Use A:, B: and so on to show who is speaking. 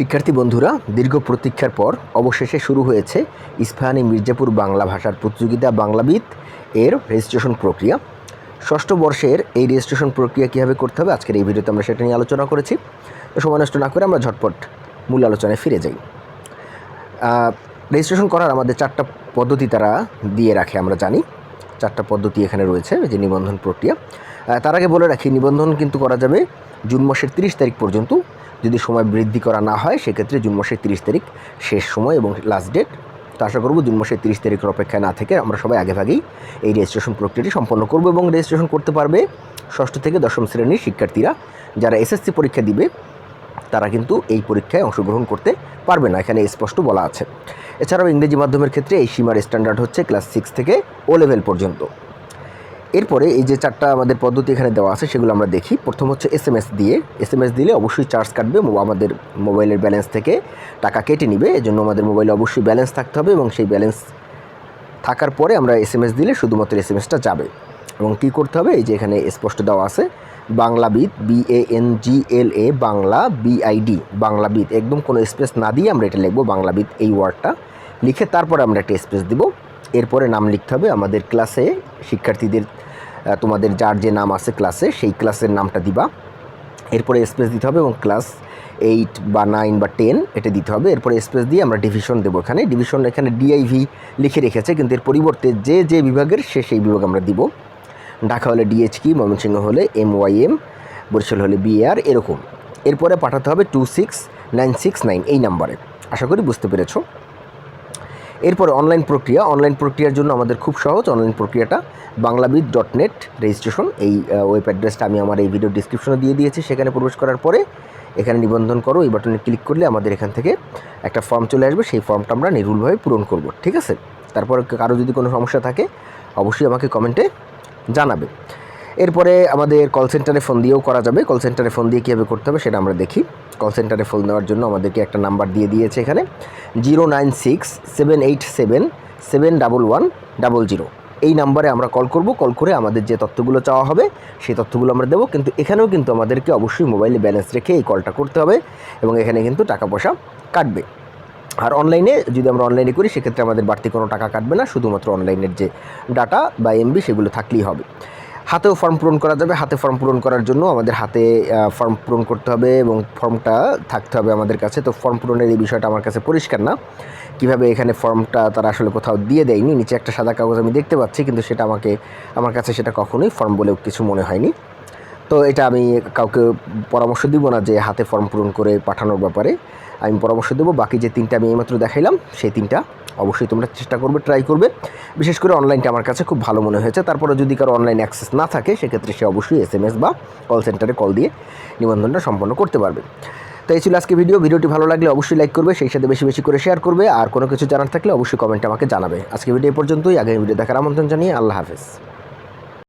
A: শিক্ষার্থী বন্ধুরা, দীর্ঘ প্রতীক্ষার পর অবশেষে শুরু হয়েছে ইস্পাহানি মির্জাপুর বাংলা ভাষার প্রতিযোগিতা বাংলাবিদ এর রেজিস্ট্রেশন প্রক্রিয়া। ষষ্ঠ বর্ষের এই রেজিস্ট্রেশন প্রক্রিয়া কীভাবে করতে হবে, আজকের এই ভিডিওতে আমরা সেটা নিয়ে আলোচনা করেছি। তো সময় নষ্ট না করে আমরা ঝটপট মূল আলোচনায় ফিরে যাই। রেজিস্ট্রেশন করার আমাদের চারটা পদ্ধতি তারা দিয়ে রাখে, আমরা জানি। চারটা পদ্ধতি এখানে রয়েছে, যে নিবন্ধন প্রক্রিয়া। তার আগে বলে রাখি, নিবন্ধন কিন্তু করা যাবে জুন মাসের তিরিশ তারিখ পর্যন্ত। যদি সময় বৃদ্ধি করা না হয়, সেক্ষেত্রে জুন মাসের তিরিশ তারিখ শেষ সময় এবং লাস্ট ডেট তো আশা করব জুন মাসের তিরিশ তারিখের অপেক্ষায় না থেকে আমরা সবাই আগেভাগেই এই রেজিস্ট্রেশন প্রক্রিয়াটি সম্পন্ন করব এবং রেজিস্ট্রেশন করতে পারবে ষষ্ঠ থেকে দশম শ্রেণির শিক্ষার্থীরা, যারা এসএসসি পরীক্ষা দিবে তারা কিন্তু এই পরীক্ষায় অংশগ্রহণ করতে পারবে না, এখানে স্পষ্ট বলা আছে। এছাড়াও ইংরেজি মাধ্যমের ক্ষেত্রে এই সীমার স্ট্যান্ডার্ড হচ্ছে ক্লাস সিক্স থেকে ও লেভেল পর্যন্ত। এরপরে এই যে চারটা আমাদের পদ্ধতি এখানে দেওয়া আছে, সেগুলো আমরা দেখি। প্রথম হচ্ছে এস এম এস দিয়ে। এস এম এস দিলে অবশ্যই চার্জ কাটবে আমাদের মোবাইলের ব্যালেন্স থেকে টাকা কেটে নিবে। এজন্য আমাদের মোবাইলে অবশ্যই ব্যালেন্স থাকতে হবে এবং সেই ব্যালেন্স থাকার পরে আমরা এস এম এস দিলে শুধুমাত্র এস এম এসটা যাবে। এবং কী করতে হবে? এই যে এখানে স্পষ্ট দেওয়া আছে Banglabid B A N G L A Bangla BID Banglabid একদম কোনো স্পেস না দিয়ে আমরা এটা লিখব বাংলাবিদ এই ওয়ার্ডটা লিখে তারপরে আমরা একটা স্পেস দিব। এরপরে নাম লিখতে হবে আমাদের ক্লাসে শিক্ষার্থীদের তোমাদের যার যে নাম আছে ক্লাসে সেই ক্লাসের নামটা দিবা। এরপরে স্পেস দিতে হবে এবং ক্লাস এইট বা নাইন বা টেন এটা দিতে হবে। এরপরে স্পেস দিয়ে আমরা ডিভিশন দেবো এখানে। ডিভিশন এখানে ডিআইভি লিখে রেখেছে, কিন্তু এর পরিবর্তে যে যে বিভাগের, সে সেই বিভাগ আমরা দিব। ঢাকা হলে ডিএইচ কি ময়মনসিংহ হলে এম ওয়াই এম বরিশাল হলে বিআর এরকম। এরপরে পাঠাতে হবে two six nine six nine এই নাম্বারে। আশা করি বুঝতে পেরেছ? এরপরে অনলাইন প্রক্রিয়া। অনলাইন প্রক্রিয়ার জন্য আমাদের খুব সহজ। অনলাইন প্রক্রিয়াটা বাংলাবিদ ডট নেট রেজিস্ট্রেশন এই ওয়েব অ্যাড্রেসটা আমি আমার এই ভিডিও ডিসক্রিপশনে দিয়ে দিয়েছি। সেখানে প্রবেশ করার পরে এখানে নিবন্ধন করো। এই বাটনে ক্লিক করলে আমাদের এখান থেকে একটা ফর্ম চলে আসবে। সেই ফর্মটা আমরা নির্ভুলভাবে পূরণ করব। ঠিক আছে? তারপরে কারও যদি কোনো সমস্যা থাকে, অবশ্যই আমাকে কমেন্টে জানাবে। এরপরে আমাদের কল সেন্টারে ফোন দিয়েও করা যাবে। কল সেন্টারে ফোন দিয়ে কীভাবে করতে হবে সেটা আমরা দেখি। কল সেন্টারে ফোন দেওয়ার জন্য আমাদেরকে একটা নাম্বার দিয়ে দিয়েছে এখানে। Zero nine six seven eight seven seven double one double zero এই নাম্বারে আমরা কল করব। কল করে আমাদের যে তথ্যগুলো চাওয়া হবে, সেই তথ্যগুলো আমরা দেবো। কিন্তু এখানেও কিন্তু আমাদেরকে অবশ্যই মোবাইলে ব্যালেন্স রেখে এই কলটা করতে হবে এবং এখানে কিন্তু টাকা পয়সা কাটবে। আর অনলাইনে যদি আমরা অনলাইনে করি, সেক্ষেত্রে আমাদের বাড়তি কোনো টাকা কাটবে না। শুধুমাত্র অনলাইনের যে ডাটা বা এমবি সেগুলো থাকলেই হবে। হাতেও ফর্ম পূরণ করা যাবে। হাতে ফর্ম পূরণ করার জন্য আমাদের হাতে ফর্ম পূরণ করতে হবে এবং ফর্মটা থাকতে হবে আমাদের কাছে। তো ফর্ম পূরণের এই বিষয়টা আমার কাছে পরিষ্কার না। কীভাবে এখানে ফর্মটা তারা আসলে কোথাও দিয়ে দেয়নি? নিচে একটা সাদা কাগজ আমি দেখতে পাচ্ছি, কিন্তু সেটা আমাকে, আমার কাছে সেটা কখনোই ফর্ম বলেও কিছু মনে হয়নি। তো এটা আমি কাউকে পরামর্শ দিব না যে হাতে ফর্ম পূরণ করে পাঠানোর ব্যাপারে। আমি পরামর্শ দেবো। বাকি যে তিনটা আমি এইমাত্র দেখাইলাম, সেই তিনটা অবশ্যই তোমরা চেষ্টা করবে ট্রাই করবে। বিশেষ করে অনলাইনটা আমার কাছে খুব ভালো মনে হয়েছে। তারপরে যদি কারও অনলাইন অ্যাক্সেস না থাকে, সেক্ষেত্রে সে অবশ্যই এস এম এস বা কল সেন্টারে কল দিয়ে নিবন্ধনটা সম্পন্ন করতে পারবে। তো এই ছিল আজকে ভিডিও ভিডিওটি ভালো লাগলে অবশ্যই লাইক করবে, সেই সাথে বেশি বেশি করে শেয়ার করবে। আর কোনো কিছু জানার থাকলে অবশ্যই কমেন্টে আমাকে জানাবে। আজকে ভিডিও পর্যন্তই। আগামী ভিডিও দেখার আমন্ত্রণ জানিয়ে আল্লাহ হাফেজ।